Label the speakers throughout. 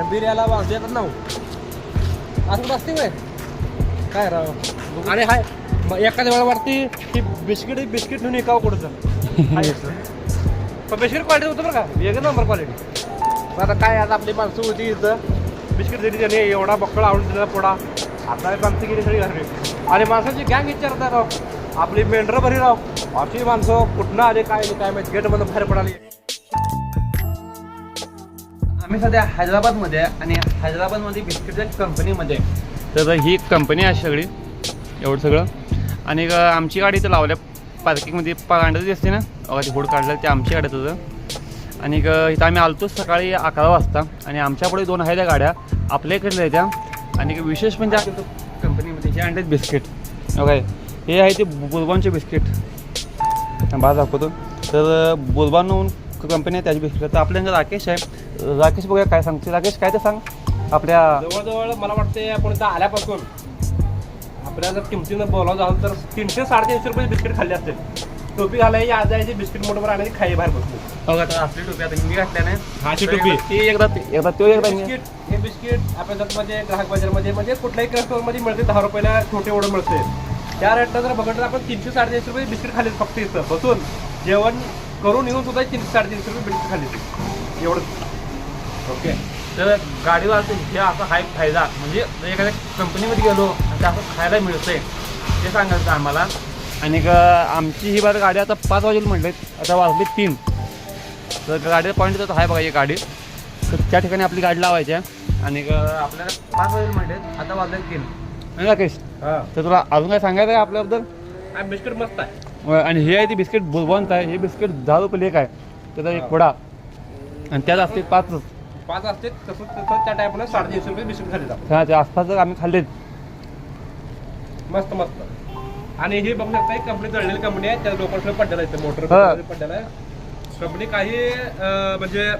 Speaker 1: आणि बिर्याला वाजले तर नऊ. असं कुठं असते व्हय? काय राव? आणि हाय मग एखाद्या वेळा वाटते की बिस्किट बिस्किट ठेवून एकावं कुठं पण बिस्किट क्वालिटी होतं बरं का. एक नंबर क्वालिटी मग आता काय आता आपली माणसं होती इथं. बिस्किट दिली त्याने एवढा बक्कळ आवडून दिला पोडा आता माणसं गेली सगळी घरी. आणि माणसाची गँग विचारतात राव. आपली मेंढरं भरी राव. अशी माणसं कुठनं आले काय काय माहिती. गेटमधून बाहेर पडाली.
Speaker 2: आम्ही सध्या हैदराबादमध्ये आहे आणि हैदराबादमध्ये बिस्किटच्या कंपनीमध्ये. तर ही कंपनी आहे सगळी एवढं सगळं. आणि आमची गाडी इथं लावल्या पार्किंगमध्ये पांढरी असते ना? ती हुड काढलं ते आमची गाडी होतं आणि ग- इथं आम्ही आलतो सकाळी अकरा वाजता. आणि आमच्यापुढे दोन आहेत त्या गाड्या आपल्या इकडल्या आहेत त्या. आणि विशेष म्हणजे आमच्या कंपनीमध्ये जे आणतात बिस्किट. ओके हे आहे ते बुलबॉनचे बिस्किट. बाहेर दाखवतो. तर बुलबान कंपनी आहे त्याची बिस्किट. तर आपल्या राकेश आहे राकेश बघूया काय सांगते. राकेश काय ते सांग. आपल्या
Speaker 1: जवळजवळ मला वाटते आपण इथं आल्यापासून आपल्याला जर किमतीनं बोलावं झालं तर तीनशे साडेतीनशे रुपये बिस्किट खाल्ले असतील. टोपी घालायची आज जायची बिस्किट मोठवर आणायची खाई बाहेर बसली
Speaker 2: आपली टोपी आता मी घातल्या
Speaker 1: हाची
Speaker 2: नाही
Speaker 1: टोपी.
Speaker 2: ती एकदा एकदा तो एकदा
Speaker 1: बिस्किट हे बिस्किट आपल्या मध्ये ग्राहक बाजारमध्ये म्हणजे कुठल्याही कस्टमरमध्ये मिळते दहा रुपयाला छोटे एवढं मिळते. त्या रेटला जर बघितलं तर आपण तीनशे साडेतीनशे रुपये बिस्किट खाल्ले फक्त इथं. बसून जेवण करून येऊन सुद्धा तीनशे साडेतीनशे रुपये बिस्किट खाल्ले एवढं. ओके.
Speaker 2: तर गाडीवर असं हे असं हाय फायदा. म्हणजे जर एखाद्या कंपनीमध्ये गेलो आणि ते असं खायला मिळतंय ते सांगायचं आम्हाला. आणि आमची ही बार गाडी आता पाच वाजेला म्हटले आता वाजले तीन. तर गाडीचा पॉईंट तर आहे बघा ही गाडी. तर त्या ठिकाणी आपली गाडी लावायची आहे. आणि आपल्याला पाच वाजेला म्हटले आता वाजले तीन. नाही राकेश
Speaker 1: हा.
Speaker 2: तर तुला अजून काय सांगायचं आहे आपल्याबद्दल?
Speaker 1: हा बिस्किट मस्त आहे.
Speaker 2: आणि हे आहे ते बिस्किट बुलबॉन्स आहे. हे बिस्किट दहा रुपये एक आहे. त्याचा एक पुडा आणि त्यात असते पाच
Speaker 1: पाच असते तसं तसं त्या टाईपनं साडेतीनशे रुपये बिस्किट खाल्ले जातात
Speaker 2: त्याच्या आसपास जर आम्ही खाल्लेत.
Speaker 1: मस्त मस्त. आणि हे बघू शकता कंपनी जळलेली कंपनी आहे त्या लोकांकडे पडलेला आहे मोटर
Speaker 2: हा.
Speaker 1: पडलेला आहे कंपनी काही अं, म्हणजे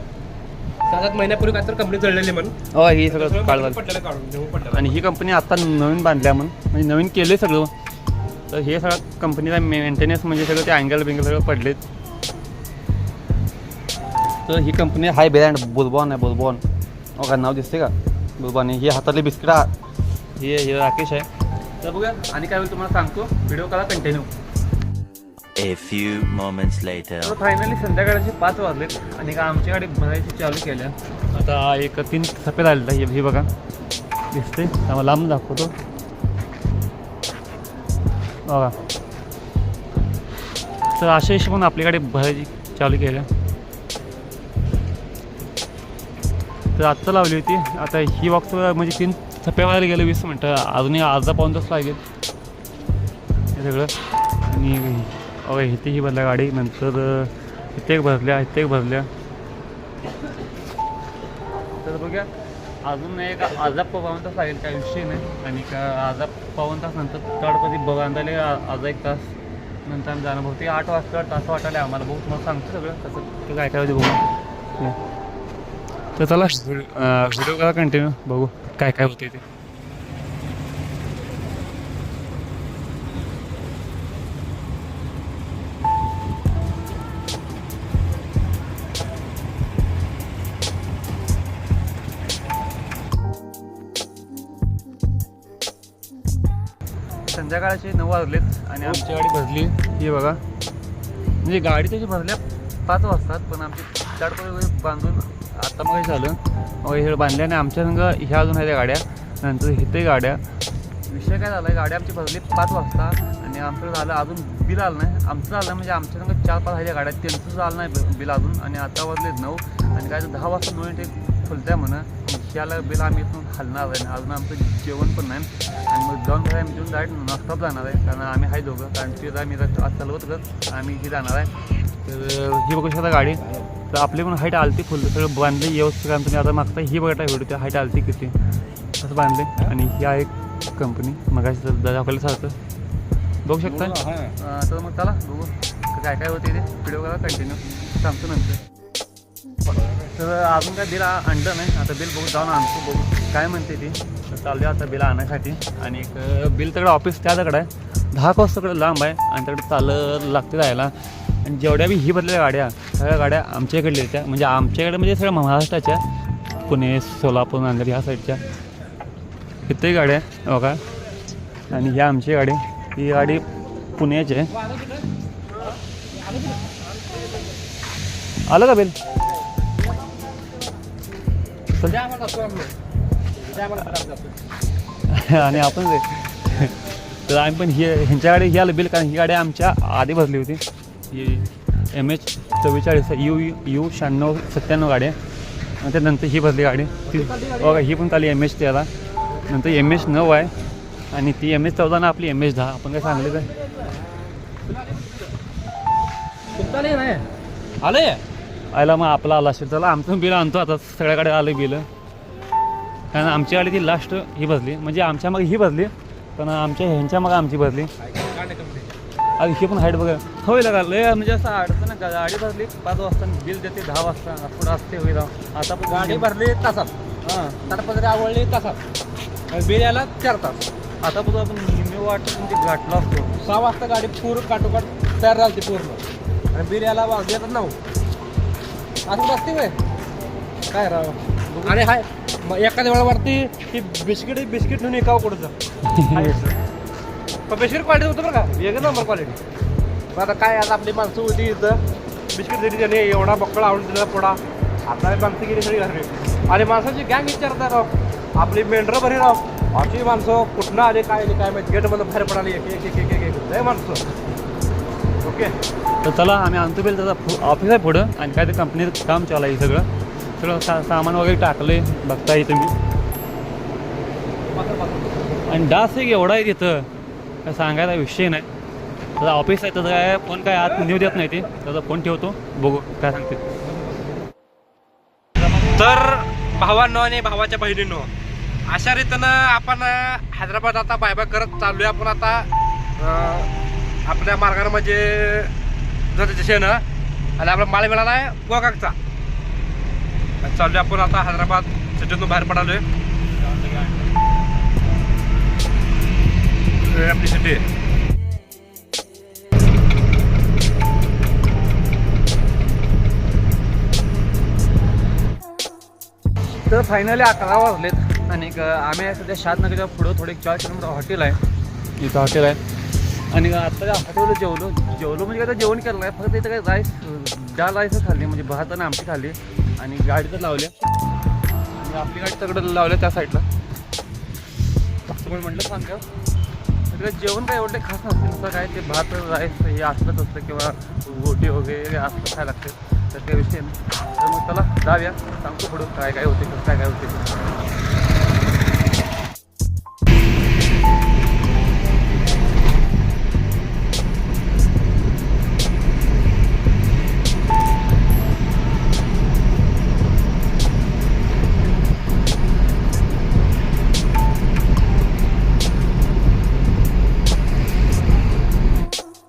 Speaker 1: सात आठ महिन्यापूर्वी काय तर कंपनी जळलेली म्हणून.
Speaker 2: हो ही सगळं काळ झालं
Speaker 1: पडलेलं काढून घेऊन पडलेलं
Speaker 2: आणि ही कंपनी आता नवीन बांधल्या म्हणून. म्हणजे नवीन केले सगळं. तर हे सगळं कंपनीचा मेंटेनन्स म्हणजे सगळं ते अँगल बिंगल सगळं पडलेत. तर ही कंपनी हाय ब्रँड बुलबॉन आहे बुलबॉन हो का नाव दिसते का? बुलबॉन हे हातातले बिस्किट हे हे राकेश आहे. तर बघूया आणि काय होईल तुम्हाला सांगतो. व्हिडिओ करा कंटिन्यू
Speaker 3: few moments later.
Speaker 2: तर फायनली संध्याकाळचे पाच वाजलेत. आणि का आमची गाडी भरायची चालू केल्या आता एक तीन सफेद आलेला हे हे बघा. दिसते त्यामुळे लांब दाखवतो. बघा. तर अशा हिशोबाने आपली गाडी भरायची चालू केल्या तर आत्ता लावली होती. आता ही बॉक्स म्हणजे तीन थप्प्या मारायला गेलं वीस मिनटं. अजूनही अर्धा पाऊन तास लागेल. हे सगळं. आणि अहो इथे ही भरल्या गाडी. नंतर इथे एक भरल्या इथे एक भरल्या. तर बघूया. अजून एक अर्धा पाऊन तास लागेल काय विषय नाही. आणि का अर्धा पाऊन तास नंतर तडपती बघांदाले अर्धा एक तास नंतर आम्ही जाणं बहुतेक आठ वाजता तास वाटायला आम्हाला. बघू तुम्हाला सांगतो सगळं. कसं ते काय काय होते बघू. तर चला व्हिडिओ करा कंटिन्यू बघू काय काय होते ते. संध्याकाळचे नऊ वाजलेत आणि आमची गाडी भरली. ही बघा. म्हणजे गाडी त्याची भरल्या पाच वाजतात पण आमची चारपर्यंत वगैरे बांधून आता मग हे झालं. मग हे बांधल्या आणि आमच्या संग ह्या अजून आहेत त्या गाड्या नंतर इथे गाड्या. विषय काय झाला गाड्या आमची भरली पाच वाजता आणि आमचं झालं अजून बिल आलं नाही. आमचं झालं म्हणजे आमच्या संग चार पाच आहे गाड्या त्यांचं झालं नाही बिल अजून आणि आता वाजले नऊ. आणि काय तर दहा वाजता दोन ते खुलत्या म्हणा ह्याला बिल आम्ही इथून हलणार आहे आणि अजून आमचं जेवण पण नाही. आणि मग जाऊन घरी आम्ही जेवून डायरेक्ट नॉनस्टॉप जाणार आहे कारण आम्ही आहे दोघं कारण ते आम्ही आता चालवत आम्ही ही जाणार आहे. तर ही बघू शकता गाडी. तर आपली पण हाईट आलती फुल सगळं बांधले व्यवस्थित कारण तुम्ही. आता मागता ही बघता व्हिडिओ त्या हाईट आलती किती? असं बांधले. आणि ही आहे कंपनी मगाशी दाखवलं सारखं बघू शकता. तर मग चला बघू. काय काय होते ते व्हिडिओ करा कंटिन्यू सांगतो नंतर. तर अजून काय बिल आणलं नाही. आता बिल बघू जाऊन आणतो बघू. काय म्हणते ती? तर चालू आहे आता बिल आणण्यासाठी आणि एक बिल तिकडं ऑफिस त्याच्याकडे आहे. दहा कोस तिकडं लांब आहे. आणि तिकडे चालत लागते जायला. जेवढ्या बी ही बदलल्या गाड्या सगळ्या गाड्या आमच्या इकडल्या त्या. म्हणजे आमच्याकडे म्हणजे सगळ्या महाराष्ट्राच्या पुणे सोलापूर नांदेड ह्या साईडच्या. कित्येक गाड्या बघा. आणि ह्या आमची गाडी ही गाडी पुण्याची आहे. आलं का बिल? आणि आपण तर आम्ही पण ही ह्यांच्या गाडी ही आलं बिल कारण ही गाडी आमच्या आधी भरली होती. ही एम एच चव्वेचाळीस यू यू शहाण्णव सत्त्याण्णव गाडी आहे आणि त्यानंतर ही भरली गाडी. ती बघा ही पण चालली एम एच त्याला नंतर एम एच नऊ आहे. आणि ती एम एच चौदा ना आपली एम एच दहा. आपण काय सांगले काय
Speaker 1: नाही. आलंय
Speaker 2: आयला मग आपला आला असेल. चला आमचं बिल आणतो आता. सगळ्या गाड्या आलं बिल. कारण आमची गाडी ती लास्ट ही भरली म्हणजे आमच्या मग ही भरली पण आमच्या ह्यांच्या मग आमची भरली अरे ही पण हाईट बघा. होईल का लय म्हणजे असं अडचण नाही. गाडी भरली पाच वाजता बिल देते दहा वाजता पुढं असते होईल. आता पण
Speaker 1: गाडी भरली तासात.
Speaker 2: हां.
Speaker 1: ताडपत्री आवडली तासात. आणि बिल यायला चार तास.
Speaker 2: आता पण आपण निम्मे वाटत तुमची घाटला असतो.
Speaker 1: सहा वाजता गाडी पूर्ण काटोकाट तयार झाली पूर्ण. आणि बिल यायला वाजले तर नऊ असं बसते वय काय राव? आणि हाय मग एखाद्या वेळा वाटते की बिस्किट बिस्किट घेऊन एकावं कुठं पण बिस्किट क्वालिटी होतं बरं का? वेगळं नंबर क्वालिटी मग आता काय आता आपली माणसं होती इथं. बिस्किट दिली त्याने एवढा बक्कळ आवडून दिला पोडा आता माणसं गेली सगळी घरी आणि माणसाची गँग विचारतात राव. आपली मेंढरं भरी राव. अशी माणसं कुठनं आले काय आले काय माहिती. गेटमधून बाहेर पडाली. एक एक एक एक एक एक. माणसं. ओके?
Speaker 2: तर चला आम्ही आणतो बिल. त्याचा ऑफिस आहे पुढं. आणि काय ते कंपनीचं काम चालू आहे सगळं. सगळं सा सामान वगैरे टाकलं. आहे बघता येतं मी आणि डास एक एवढा आहे तिथं. काय सांगायचा विषय नाही. त्याचा ऑफिस आहे त्याचं काय फोन काय आत नेऊ देत नाही ते. त्याचा फोन ठेवतो. बघू काय सांगते.
Speaker 1: तर भावांनो आणि भावाच्या बहिणींनो अशा रीतीनं आपण हैदराबाद आता बाय बाय करत आहे आपण आता आपल्या मार्गाने म्हणजे जर ना आणि आपला माळ मिळाला आहे गोकाकचा चालू आपण आता हैदराबाद सिटीतून बाहेर पडालोय. हे आपली सिटी आहे
Speaker 2: तर फायनली अकरा वाजलेत आणि आम्ही आहे सध्या शादनगरच्या पुढं थोडे चार किलोमीटर हॉटेल आहे. इथं हॉटेल आहे. आणि आता त्या हॉटेलवर जेवलो. जेवलो म्हणजे काय जेवण केलं आहे फक्त इथं काय राईस डाळ राईसच खाल्ली म्हणजे भात आणि आमटी खाल्ली. आणि गाडी तर लावल्या आणि आपली गाडी सगळं लावल्या त्या साईडला म्हटलं सांगा तिकडे जेवण काय एवढं खास नसते तर काय ते भात राईस हे असलंच असतं किंवा रोटी वगैरे असलं काय लागते. तर त्याविषयी तर मग चला जाऊया. सांगतो पुढं काय काय होते कसं काय काय होते.